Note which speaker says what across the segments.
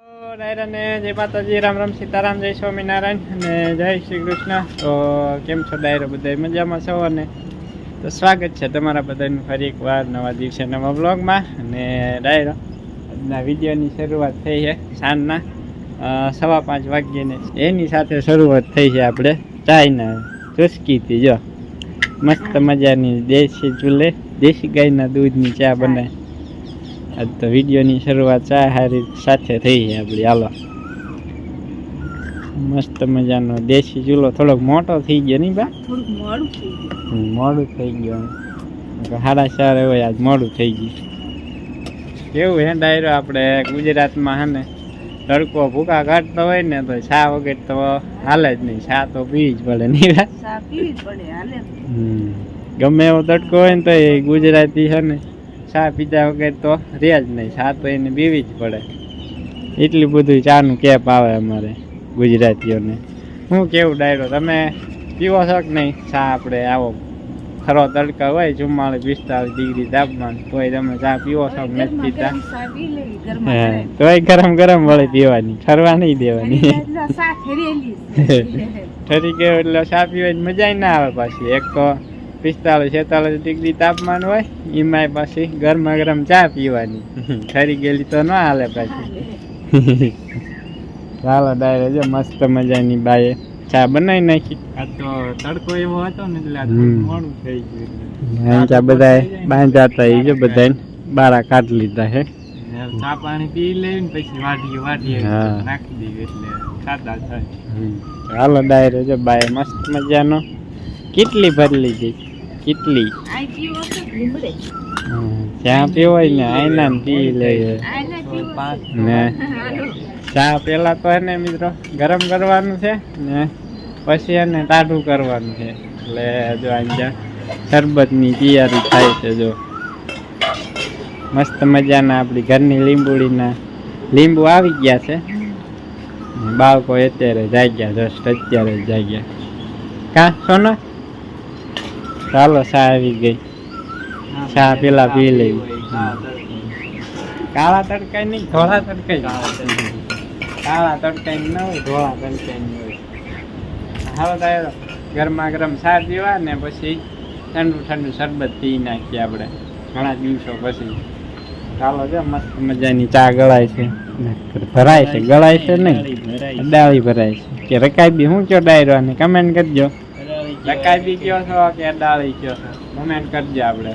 Speaker 1: ડાયરાને જય માતાજી, રામ રામ સીતારામ, જય સ્વામિનારાયણ અને જય શ્રી કૃષ્ણ. તો કેમ છો ડાયરો, બધા મજામાં છો? અને તો સ્વાગત છે તમારા બધાનું ફરી એકવાર નવા દિવસે નવા બ્લોગમાં અને ડાયરો, આજના વિડીયોની શરૂઆત થઈ છે સાંજના સવા પાંચ વાગ્યાને. એની સાથે શરૂઆત થઈ છે આપણે ચાયના ચુસ્કીથી, જો. મસ્ત મજાની દેશી ચૂલે, દેશી ગાયના દૂધની ચા બનાવી. આજ તો વિડીયોની શરૂઆત ચા હારી સાથે થઈ છે આપણી. હાલો. મસ્ત મજાનો દેશી ચૂલો. થોડોક મોટો થઈ ગયો નહીં બા?
Speaker 2: મોડું થઈ ગયું.
Speaker 1: સાડા ચાર હોય આજ મોડું થઈ ગયું. કેવું હે ડાયરો આપણે? ગુજરાતમાં હે ને તડકો ભૂકા કાઢતો હોય ને તો ચા વગર તો હાલે જ નહીં. ચા તો પીવી જ પડે નહીં. ગમે એવો તડકો હોય ને તો એ ગુજરાતી છે ને ચા પીધા વગર તો રહે જ નહીં. ચા તો એને પીવી જ પડે. એટલું બધું ચાનું કેપ આવે અમારે ગુજરાતીઓને. હું કેવું ડાયરો? તમે પીવો છો કે નહીં? ચા આપણે આવો ખરો તડકા હોય ચુમ્માળીસ પિસ્તાળીસ ડિગ્રી તાપમાન તોય તમે ચા પીવો છો કે નથી પીતા તોય ગરમ ગરમ વળી પીવાની. ઠરવા નહીં દેવાની. ઠરી ગયો એટલે ચા પીવાની મજા ના આવે પાછી. એક તો પિસ્તાળીસ છેતાલીસ ડિગ્રી તાપમાન હોય એમાંય પછી ગરમા ગરમ ચા પીવાની. ખરી ગયેલી તો ના હાલે પાછી. ચાલો ડાયરે જો મસ્ત મજાની બાએ ચા બનાવી નાખી. આ તો તડકો એવો હતો ને એટલે. મોડું થઈ ગયું. ચા બધા બાંધા હતા જો બધા. બારા કાઢી લીધા હે. ચા પાણી પી લેવી ને પછી વાટીએ વાટીએ નાખી દઈએ એટલે ખાતા થાય. હાલો ડાયરો જો બાય મસ્ત મજાનો કેટલી ભરી ગઈ કેટલી
Speaker 2: આઈ પીવો તો લીમડે.
Speaker 1: જ્યાં પીવાય ને આઈના પી લઈએ. ને. ચા પેલા તો એને મિત્રો ગરમ કરવાનું છે ને પછી એને ટાઢું કરવાનું છે. એટલે જો અહીંયા શરબતની તૈયારી થાય છે જો. મસ્ત મજાના આપણી ઘરની લીંબુડીના લીંબુ આવી ગયા છે. બાળકો અત્યારે જાગ્યા જસ્ટ અત્યારે જાગ્યા. કા સોના? ચાલો ચા આવી ગઈ. ચા પેલા પી લઈ. કાળા તડકાઈ નહીં ધોળા તડકાઈ કાળા તડકાઈ ન હોય ધોળા તડકાઈ ન હોય. હાલો તારે ગરમા ગરમ ચા પીવા ને પછી ઠંડુ ઠંડુ શરબત પી નાખીએ આપણે. ઘણા દિવસો પછી. ચાલો છે મસ્ત મજાની ચા ગળાય છે. ભરાય છે ગળાય છે નહીં. ડાળી ભરાય છે. કે રકાઈ બી હું કયો ડાયરો અને કમેન્ટ કરજો. રકાઈ બી કયો છો કે ડાળી કયો છો? કમેન્ટ કરજો આપણે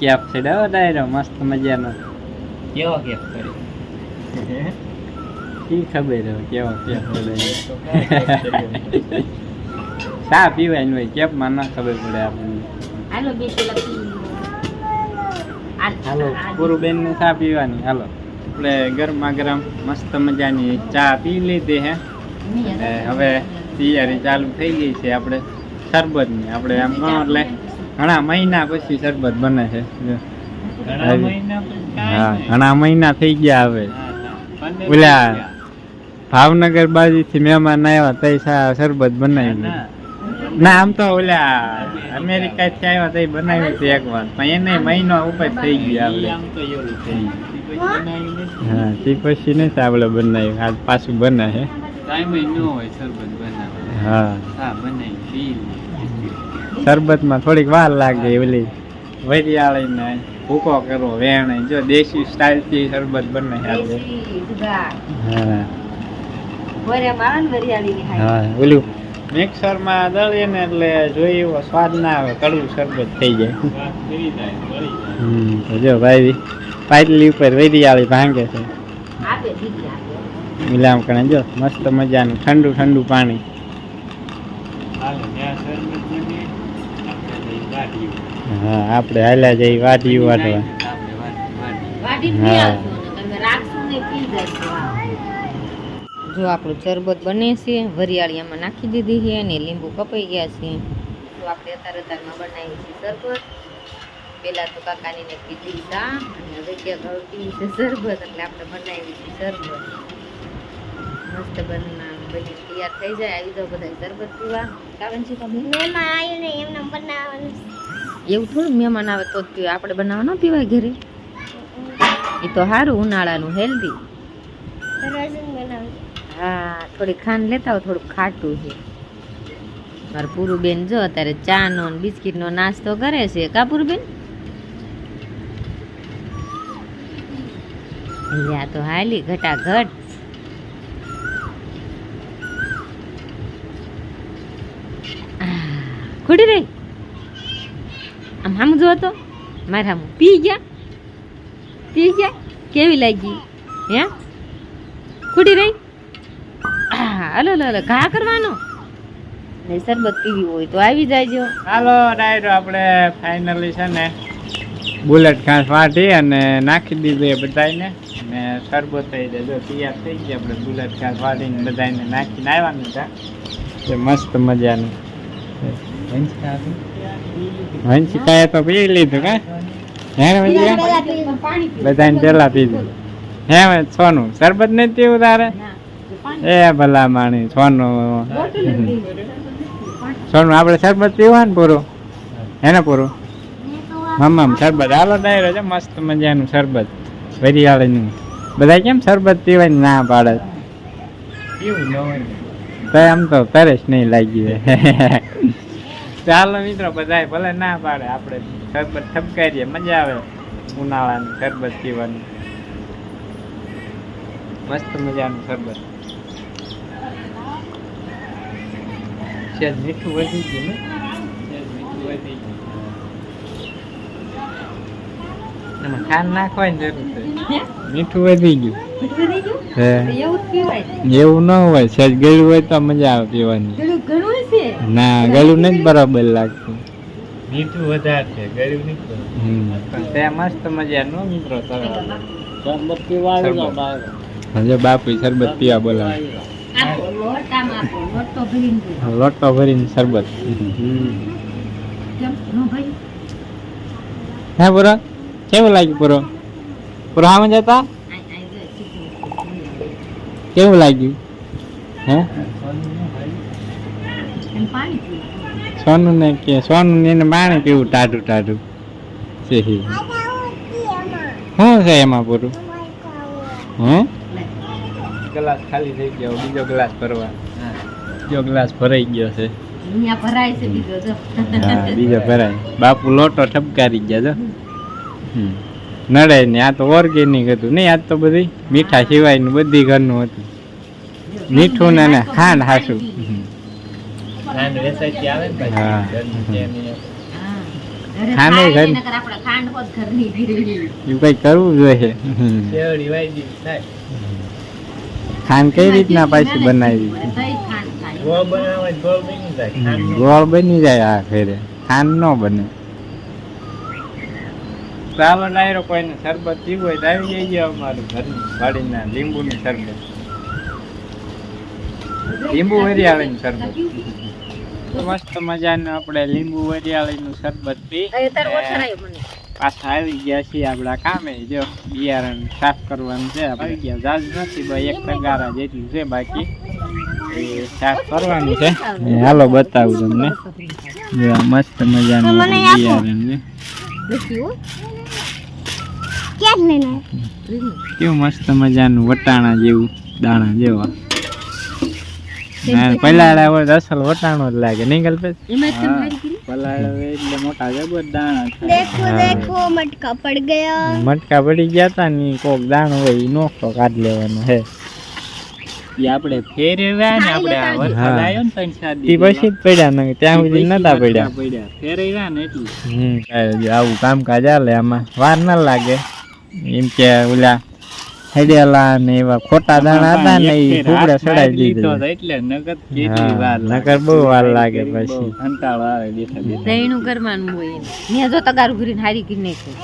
Speaker 1: કેપ છે ડો ડાયરો મસ્ત મજાનો.
Speaker 3: કેવો કેપ કરે
Speaker 1: કી ખબર હવે કેવો કેપ ડાયરો. ચા પીવાની હોય કેપમાં ના ખબર પડે આપણને.
Speaker 2: હાલો બે પી
Speaker 1: હાલો પૂરું બેન ને ચા પીવાની હાલો. આપણે ગરમા ગરમ મસ્ત મજાની ચા પી લીધી હે. અને હવે તૈયારી ચાલુ થઈ ગઈ છે આપણે શરબતની. આપણે આમ ગણો એટલે ઘણા મહિના પછી શરબત બને છે.
Speaker 3: ઘણા મહિના
Speaker 1: હા ઘણા મહિના થઈ ગયા હવે. ઓલા. ભાવનગર બાજુથી મહેમાન આવ્યા તઈ શરબત બનાવી.
Speaker 3: ના
Speaker 1: આમ તો ઓલા અમેરિકા થી આવ્યા તઈ બનાવ્યું હતું એક વાર. પણ એને મહિનો ઉપર થઈ ગયો આપણે.
Speaker 3: તો પછી બનાવ્યું
Speaker 1: હા તે પછી નથી આપણે બનાવ્યું આજ પાછું બનાવે છે
Speaker 3: ન હોય શરબત બનાવવા.
Speaker 1: હા.
Speaker 3: હા, બનાવી,
Speaker 1: શરબતમાં થોડીક વાર લાગે ઓલી વરિયાળીને ભૂકો કરવો વેણ. જો દેશી સ્ટાઇલથી શરબત બને છે આપણે
Speaker 2: દેશી જુગાર.
Speaker 1: હા
Speaker 2: ને
Speaker 1: હા ઓલું મિક્સરમાં દળીએ ને એટલે જોઈએ એવો સ્વાદ ના આવે કડવું શરબત થઈ જાય.
Speaker 3: કરી
Speaker 1: જો ભાઈ પાટલી ઉપર વરિયાળી ભાંગે છે. મિલામ કરે જો મસ્ત મજાનું ઠંડુ ઠંડુ પાણી. હા આપણે હાલ્યા જઈ વાટી.
Speaker 3: વાટી
Speaker 1: હા.
Speaker 2: જો આપણું શરબત બને છે વરિયાળી આમાં નાખી દીધી છે અને લીંબુ કપાઈ ગયા છે. તો આપણે અત્યારે અત્યારમાં બનાવીએ છીએ શરબત. પેલા તો કાકાની ને પીધી ચા અને હવે ત્યાં પીવી છે શરબત એટલે આપણે બનાવી છે શરબત. મસ્ત બના બધી તૈયાર થઈ જાય આવી જાઓ બધા શરબત પીવા. કાવન છે તમે?
Speaker 4: મહેમાન આવ્યું ને એમને બનાવવાનું.
Speaker 2: એવું થોડું મહેમાન આવે તો જ આપણે બનાવવા ન પીવાય ઘરે? એ તો સારું ઉનાળાનું હેલ્ધી હા થોડી ખાંડ લેતા હોય થોડુંક ખાટું છે. મારું પૂરું બેન જો અત્યારે ચા નો બિસ્કીટ નો નાસ્તો કરે છે. કા પૂરું બેન લ્યા તો હાલી ઘટાઘટ. ખુડી રહી. આમ આમ જો હતો મારા આમ પી ગયા. પી ગયા? કેવી લાગી? હે? ખુડી રહી? હલો હલો હલો, ઘા કરવાનો. ને શરબત પીવી હોય તો આવી જાયજો
Speaker 1: ચાલો ડાયરો, આપણે ફાઇનલી છે ને બુલેટ ઘાસ વાટી અને નાખી દીધું એ બધાને ને શરબત થઈ જો તૈયાર થઈ ગયા આપણે ગુલાબ ખાસ વાળીને બધાને નાખીને આવવાનું હતા. એ મસ્ત મજાનું. વંશિકાએ તો પી લીધું કા? હે બધાને પેલા પીધું. હે સોનું. શરબત નથી પીવું તારે? એ ભલા માણી સોનું. સોનું, આપણે શરબત પીવા ને પૂરું? હે પૂરું? મમ્મા શરબત. હાલો, ડાયરો છે, મસ્ત મજાનું શરબત. વરિયાળીનું. બધા કેમ શરબત પીવાની ના પાડે?
Speaker 3: એવું ન હોય.
Speaker 1: તો આમ તો તરસ નહીં લાગી ચાલો મિત્રો બધા ભલે ના પાડે આપણે શરબત ઠપકારીએ મજા આવે ઉનાળાનું શરબત પીવાનું. મસ્ત મજાનું શરબત. મીઠું વધી ગયું ને? મીઠું વધી ગયું એમાં ખાંડ નાખવાની જરૂર છે મીઠું વધી ગયું. હે.
Speaker 2: એવું
Speaker 1: ન હોય સહેજ ગળું હોય તો મજા આવે પીવાની.
Speaker 2: પેલું ઘણું છે.
Speaker 1: ના ગળું નથી બરાબર લાગતું.
Speaker 3: મીઠું વધારે છે ગળું નહીં કરે.
Speaker 1: હમ. પણ તે મસ્ત મજાનું મિત્રો શરબત હજુ બાપુ શરબત પીવા બોલાવે.
Speaker 2: લોટ ભરીને દો.
Speaker 1: લોટો ભરીને શરબત. હા બરાબર કેવું લાગ્યું પૂરો? પૂરો આમાં જતા કેવું લાગ્યું? હે? સોનું ને કે સોનું ને એને પાણી પીવું ટાઢું ટાઢું? છે શું છે એમાં પૂરું? હે? ગ્લાસ ખાલી થઈ ગયો બીજો ગ્લાસ ભરવા. બીજો ગ્લાસ ભરાઈ ગયો છે.
Speaker 2: ભરાય છે બીજો
Speaker 1: હા બીજો ભરાય. બાપુ લોટો ઠપકારી ગયા જો. હમ. નડે ને આ તો ઓર્ગેનિક હતું. નહીં આજ તો બધી મીઠા સિવાયનું બધી ઘરનું હતું. મીઠું ને ને ખાંડ હાસું.
Speaker 3: ખાંડ ને ને
Speaker 1: કઈ રીતના પાછી બનાવી?
Speaker 3: ગોળ બની જાય નો
Speaker 1: ગોળ બની જાય આ ઘરે. ખાંડ ન બને. ચાલો ડાયરો કોઈને શરબત પીવું હોય તો આવી જઈએ અમારું ઘરનું વાડીના લીંબુનું શરબત. લીંબુ વરિયાળીનું શરબત. મસ્ત મજાનું આપણે લીંબુ વરિયાળીનું શરબત પી પાછા આવી ગયા છીએ આપણા કામે. જો બિયારણ સાફ કરવાનું છે આવી ગયા. જાજ નથી ભાઈ એક તગારા જેટલું છે બાકી. એ સાફ કરવાનું છે. હાલો બતાવું તમને. મસ્ત મજાનું બિયારણ છે. કેવું મસ્ત મજાનું વટાણા જેવું દાણા જેવા. પલાળા અસલ વટાણો જ લાગે મટકા પડી ગયા. ની કોક દાણો હોય ઈ નોખો કાઢ લેવાનો હે. પછી જ પડ્યા ને ત્યાં સુધી નતા પડ્યા. હમ આવું કામકાજ હાલે આમાં વાર ના લાગે. એમ કે ઓલા હેડેલા ને એવા ખોટા દાણા હતા ને એ ચડાવી દીધા.
Speaker 3: એટલે કેટલી વાર.
Speaker 1: બહુ વાર લાગે પછી.
Speaker 3: કંટાળો આવે બેઠા બેઠા.
Speaker 2: દહીંનું કરવાનું હોય એને. જો તગારું ભરીને હારી કરી નાખ્યું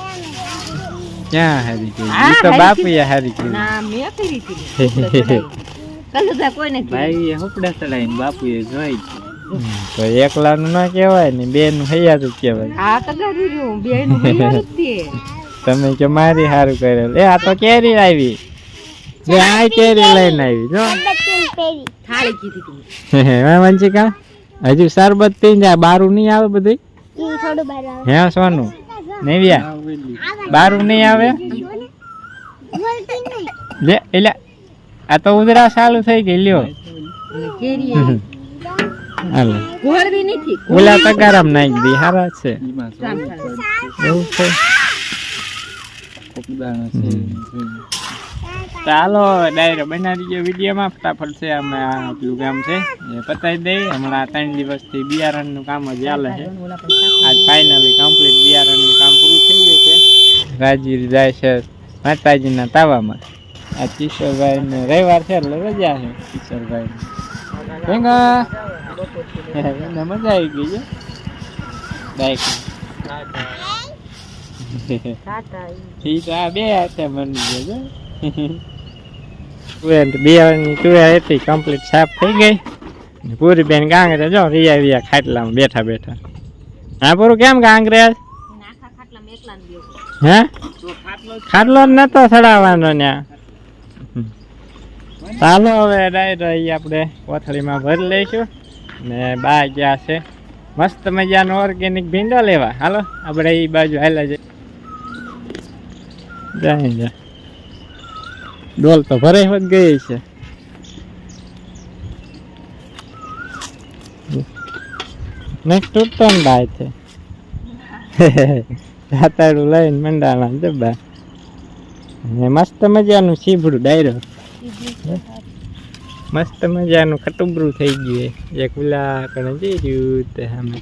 Speaker 1: ક્યાં હારી કરી?
Speaker 2: હા,
Speaker 1: તો બાપુએ હારી કરી.
Speaker 2: ના મેં કરી. હતી કલદા કોઈને
Speaker 3: ભાઈ એ હુપડા ચડાવીને બાપુએ જોઈ
Speaker 1: તો એકલાનું ના કહેવાય ને બે નું હૈયા જ કહેવાય.
Speaker 2: આ તગારું રહ્યું. જ.
Speaker 1: તમે કે મારી સારું કરેલ. એ આ તો કેરી આવી જે આ કેરી લઈને આવી જો.
Speaker 2: થાળી કીધી
Speaker 1: હે વંશિકા હજુ શરબત પી જાય બારું નહીં આવે બધી હે સોનું? નેવ્યા? બારું નહીં આવે?
Speaker 4: બોલતી
Speaker 1: લે એટલે આ તો ઉધરા ચાલુ થઈ ગઈ લ્યો. હાલો. ઓલા તગારામ નાખી દી હારા છે. એવું છે?
Speaker 3: કોકદાણા છે
Speaker 1: ચાલો, ડાયરો બનાવી દઈએ વિડીયોમાં. ફટાફટ છે, અમે આ પેલું કામ છે, એ પતાવી દઈએ. હમણાં ત્રણ દિવસથી બિયારણનું કામ જ ચાલે છે. આજ ફાઇનલી કમ્પ્લીટ બિયારણનું કામ પૂરું થઈ ગયું છે. રાજીર જાય છે માતાજીના તાવામાં. આ કિશોરભાઈ ને રવિવાર છે એટલે રજા છે કિશોરભાઈ ભેંગા એને મજા આવી ગઈ છે.
Speaker 2: ટાટા ઈ.
Speaker 1: ઈ તો આ બે હાથે બની ગયો છે બિયારણની તુવેર હતી કમ્પ્લીટ સાફ થઈ ગઈ પૂરી બેન ગાંગરે જો રિયા રિયા ખાટલામાં બેઠા બેઠા હા પૂરું કેમ ગાંગરે
Speaker 2: ને.
Speaker 1: હે ખાટલો જ નતો ચડાવવાનો ન્યા ચાલો હવે ડાયરો આપણે કોથળીમાં ભરી લઈશું ને બા ગયા છે મસ્ત મજાનો ઓર્ગેનિક ભીંડો લેવા હાલો આપણે એ બાજુ હાલા જઈએ જાય જા ડોલ તો ભરાઈ હોત ગઈ છે. નેક્સ્ટ ને બાય છે. દાતાડું લઈને મંડાણા જબ્બા ને મસ્ત મજાનું સીભડું ડાયરો. મસ્ત મજાનું કટુબરું થઈ ગયું. એક ઉલા કણે જઈ રહ્યું તે સામે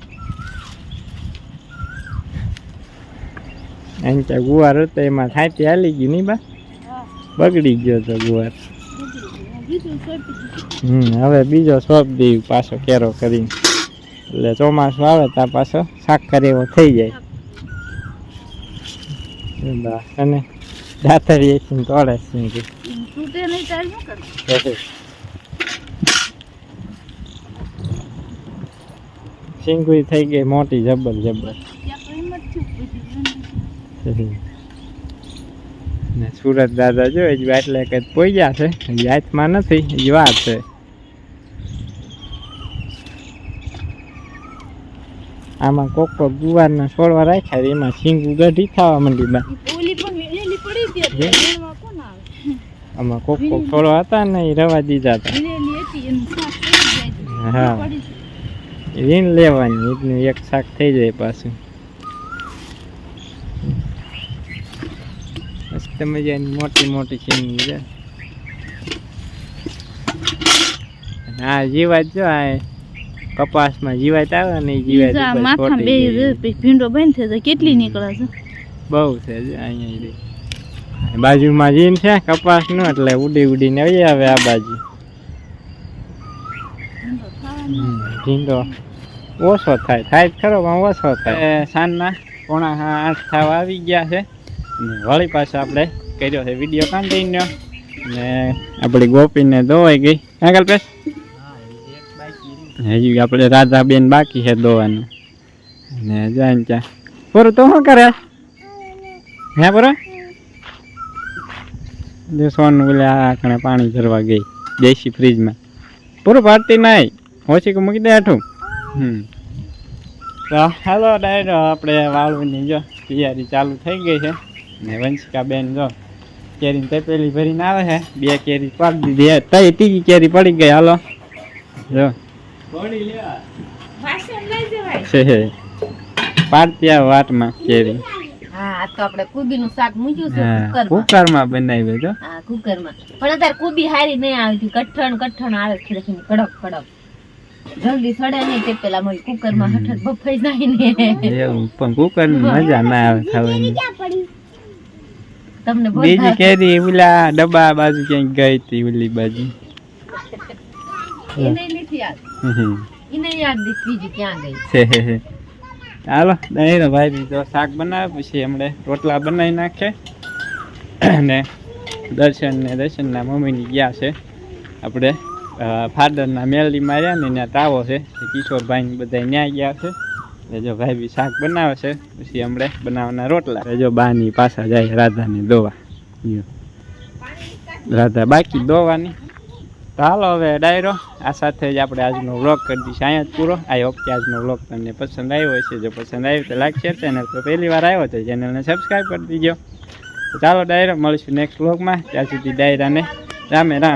Speaker 1: અહીં ત્યાં ગુવાર હતો એમાં થાતી હાલી ગયું નહીં બા. બગડી ગયો તો ગુવાર. હમ હવે બીજો સોપ દઈ પાછો કેરો કરીને. એટલે ચોમાસું આવે ત્યાં પાછો સાકર એવો થઈ જાય. બા અને દાતરી એસી તોડે છે
Speaker 4: તૂટે નહીં તાર શું કરું
Speaker 1: સિંગુઈ થઈ ગઈ મોટી જબર જબર. ને સુરત દાદા જો હજી એટલે કે પોઈ છે. હાથમાં નથી હજી વાર છે. આમાં કોક કોક ગુવારના છોડવા રાખ્યા એમાં સિંગુ ગઢી ખાવા માંડી બા. આમાં કોક કોક છોડવા હતા ને એ રવા દીધા હતા. હા. રીણ લેવાની એટલું એક શાક થઈ જાય પાછું. મસ્ત મજાની મોટી મોટી સિંગી છે હા જીવાત જો આ કપાસમાં જીવાત આવે ને જીવાત ચોંટી
Speaker 4: બે ભીંડો બંધ થઈ જાય કેટલી નીકળે છે?
Speaker 1: બહુ છે અહીંયા. બાજુમાં જીન છે કપાસનું એટલે ઉડી ઉડીને આવી આવે આ બાજુ. ભીંડો ઓછો થાય થાય ખરો પણ ઓછો થાય. સાંજના પોણા આઠ થવા આવી ગયા છે. અને વળી પાછો આપણે કર્યો છે વીડિયો કન્ટિન્યુ ને આપણી ગોપીને ધોવાઈ ગઈ. હા કલ્પેશ? હજી આપણે રાધાબેન બાકી છે ધોવાનું. ને જાય ત્યાં. પૂરું તો શું કરે? હે પૂરો જો સોનું ઓલે આ કણે પાણી ભરવા ગઈ, દેશી ફ્રીજમાં પૂરું પાડતી નહીં. ઓછી મૂકી દે આઠું. હમ. તો હાલો ડાયરો, આપણે વાળવાની જો તૈયારી ચાલુ થઈ ગઈ છે. ને વંશિકા બેન જો કેરી તપેલી ભરીને આવે છે. બે કેરી પાડી દીધી. તઈ ત્રીજી કેરી પડી ગઈ હાલો. જો. છે હે. પાડતી આ વાટમાં કેરી.
Speaker 2: હા આ તો આપણે કુબીનું શાક મૂક્યું છે
Speaker 1: હા
Speaker 2: કુકરમાં.
Speaker 1: કુકરમાં બનાવી જો.
Speaker 2: હા કુકરમાં. પણ અત્યારે કુબી હારી નહીં આવતી કઠણ કઠણ આવે છે કડક કડક. જલ્દી સડે નહીં તે પેલા મળી કુકરમાં હઠ બફાઈ જાય ને.
Speaker 1: એવું પણ કુકરની મજા ના આવે ખાવાની.
Speaker 2: તમને
Speaker 1: બીજી કેરી ઓલા ડબ્બા બાજુ ક્યાંક ગઈ હતી ઓલી બાજુ.
Speaker 2: એને નથી યાદ? એને યાદ બીજી ક્યાં ગઈ?
Speaker 1: હાલો દહીં ભાઈ બીજો શાક બનાવે પછી હમણે રોટલા બનાવી નાખે. અને દર્શન ને દર્શનના મમ્મીની ગયા છે. આપણે ફાધરના મેલડી માર્યા ને ત્યાં તાવો છે. કિશોરભાઈ બધા ન્યા ગયા છે. જો ભાઈ બી શાક બનાવે પછી હમણે બનાવવાના રોટલા. એટલે જો બાની પાછા જાય રાધાની દોવા. રાધા બાકી દોવાની. તો હાલો હવે ડાયરો, આ સાથે જ આપણે આજનો વ્લોગ કરી દઈશું. અહીંયા જ પૂરો. આઈ હોપ કે આજનો વ્લોગ તમને પસંદ આવ્યો હશે જો પસંદ આવ્યો તો લાઈક, શેર, ચેનલ તો પહેલી વાર આવ્યો તો ચેનલને સબસ્ક્રાઈબ કરી દીજો. તો ચાલો ડાયરો, મળીશું નેક્સ્ટ વ્લોગમાં. ત્યાં સુધી ડાયરાને રામે રામ.